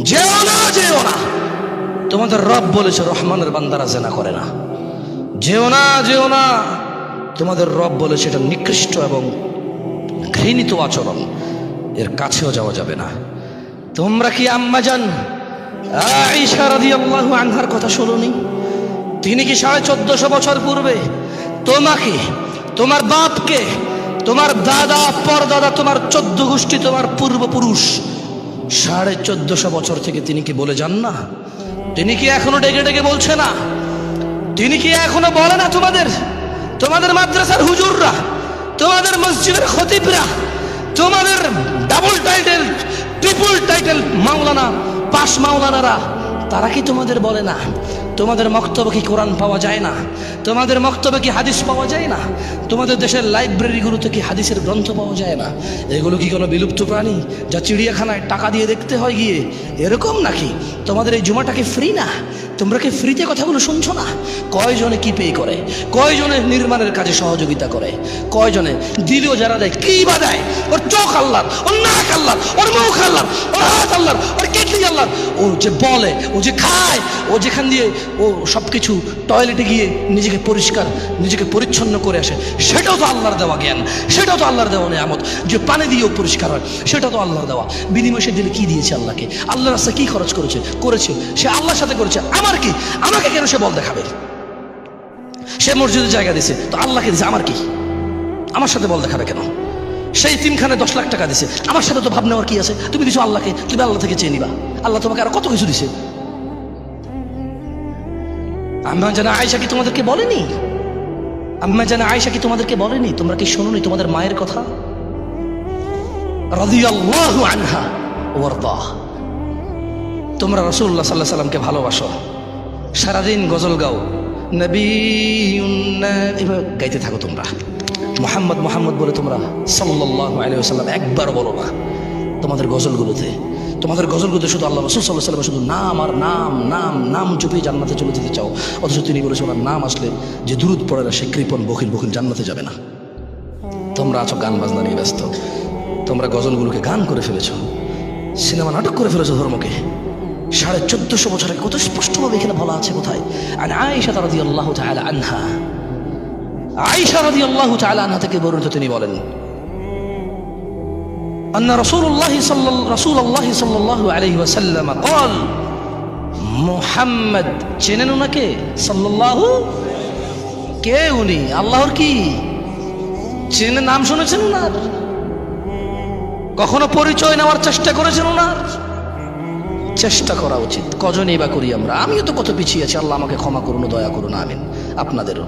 যেও না যেও না। তোমাদের রব বলেছে, রহমানের বান্দারা জেনা করে না। যেও না যেও না। তোমাদের রব বলেছে, এটা নিকৃষ্ট এবং ঘৃণিত আচরণ। এর কাছেও যাওয়া যাবে না। তোমরা কি আম্মা আয়েশা আনহার কথা শোনোনি? তিনি কি সাড়ে চোদ্দশো বছর পূর্বে তোমাকে, তোমার বাপকে, তোমার দাদা, পরদাদা, তোমার চোদ্দ গোষ্ঠী, তোমার পূর্বপুরুষ সাড়ে চোদ্দশো বছর থেকে তিনি কি বলে যান না? তিনি কি এখনও ডেকে ডেকে বলছে না? তিনি কি এখনও বলে না তোমাদের? তোমাদের মাদ্রাসার হুজুররা, তোমাদের মসজিদের খতিবরা, তোমাদের ডাবল টাইটেল ট্রিপল টাইটেল মাওলানা, পাশ মাওলানারা, তারা কি তোমাদের বলে না? তোমাদের মক্তব্য কি কোরআন পাওয়া যায় না? তোমাদের মক্তব্যে কি হাদিস পাওয়া যায় না? তোমাদের দেশের লাইব্রেরিগুলোতে কি হাদিসের গ্রন্থ পাওয়া যায় না? এগুলো কি কোনো বিলুপ্ত প্রাণী যা চিড়িয়াখানায় টাকা দিয়ে দেখতে হয় গিয়ে? এরকম নাকি? তোমাদের এই জুমাটা কি ফ্রি না? তোমরা কি ফ্রিতে কথাগুলো শুনছো না? কয়জনে কি পে করে? কয়জনে নির্মাণের কাজে সহযোগিতা করে? কয়জনে দিলেও যারা দেয়, কি বা দেয়? ওর চোখ আল্লাহ ওর নাক আল্লাহ ওর মুখ আল্লাহ ওর হাত আল্লাহ ওর কেটলি আল্লাহ। ও যে বলে, ও যে খায়, ও যেখান দিয়ে ও সব কিছু টয়লেটে গিয়ে নিজেকে পরিষ্কার, নিজেকে পরিচ্ছন্ন করে আসে, সেটাও তো আল্লাহর দেওয়া জ্ঞান, সেটাও তো আল্লাহর দেওয়া নিয়ামত। যে পানি দিয়েও পরিষ্কার হয় সেটা তো আল্লাহর দেওয়া। বিনিময় সে দিলে কি দিয়েছে আল্লাহকে? আল্লাহর রাস্তায় কি খরচ করেছে? করেছে। সে আল্লাহর সাথে করেছে। আমার কি? আমাকে কেন সে বল দেখাবে? সে মসজিদে জায়গা দিছে তো আল্লাহকে দিছে আমার কি? আমার সাথে বল দেখাবে কেন? সেই তিনখানে দশ লাখ টাকা দিছে। আমার সাথে তো ভাব নেওয়ার কি আছে? তুমি দিছো আল্লাহকে, তুমি আল্লাহ থেকে চেয়ে নিবা। আল্লাহ তোমাকে আরও কত কিছু দিছে? আম্মা জানা আয়সা কি তোমাদেরকে বলেনি? আম্মা জানা আয়সা কি তোমাদেরকে বলেনি? তোমরা কি শোনোনি তোমাদের মায়ের কথা? তোমরা রসুল্লাহ সাল্লাহ সাল্লামকে ভালোবাসো। সারাদিন গজল গাও। নবী গাইতে থাকো তোমরা। মোহাম্মদ মোহাম্মদ বলে তোমরা সাল্লাল্লাহু আলাইহি ওয়াসাল্লাম একবার বলো না। তোমাদের গজলগুলোতে তোমাদের গজলগুলোতে শুধু আল্লাহ রসুল সাল্লাহ সাল্লাম শুধু নাম আর নাম নাম নাম চুপি জান্নাতে চলে যেতে চাও। অথচ তিনি বলেছে ওনার নাম আসলে যে দূরত পড়ে না, সে কৃপন বকিল বকিল জান্নাতে যাবে না। তোমরা আছো গান বাজনা নিয়ে ব্যস্ত। তোমরা গজলগুলোকে গান করে ফেলেছো। সিনেমা নাটক করে ফেলেছো ধর্মকে। সাড়ে চোদ্দশো বছরে কত স্পষ্টভাবে এখানে বলা আছে কোথায়? আর আয়েশা রাদি আল্লাহ আনহা। আয়েশা রাদি আল্লাহ আনহা থেকে বর্ণিত তিনি বলেন أن رسول الله صلى رسول الله صلى الله عليه وسلم قال মোহাম্মদ চেনেন ওনাকে সাল্লাল্লাহু কে উনি আল্লাহর কি চেনে নাম শুনেছেন ওনার কখনো পরিচয় নেওয়ার চেষ্টা করেছেন ওনার চেষ্টা করা উচিত কজনই বা করি আমরা আমিও তো কত পিছিয়ে আছি আল্লাহ আমাকে ক্ষমা করুন ও দয়া করুন আমিন আপনাদেরও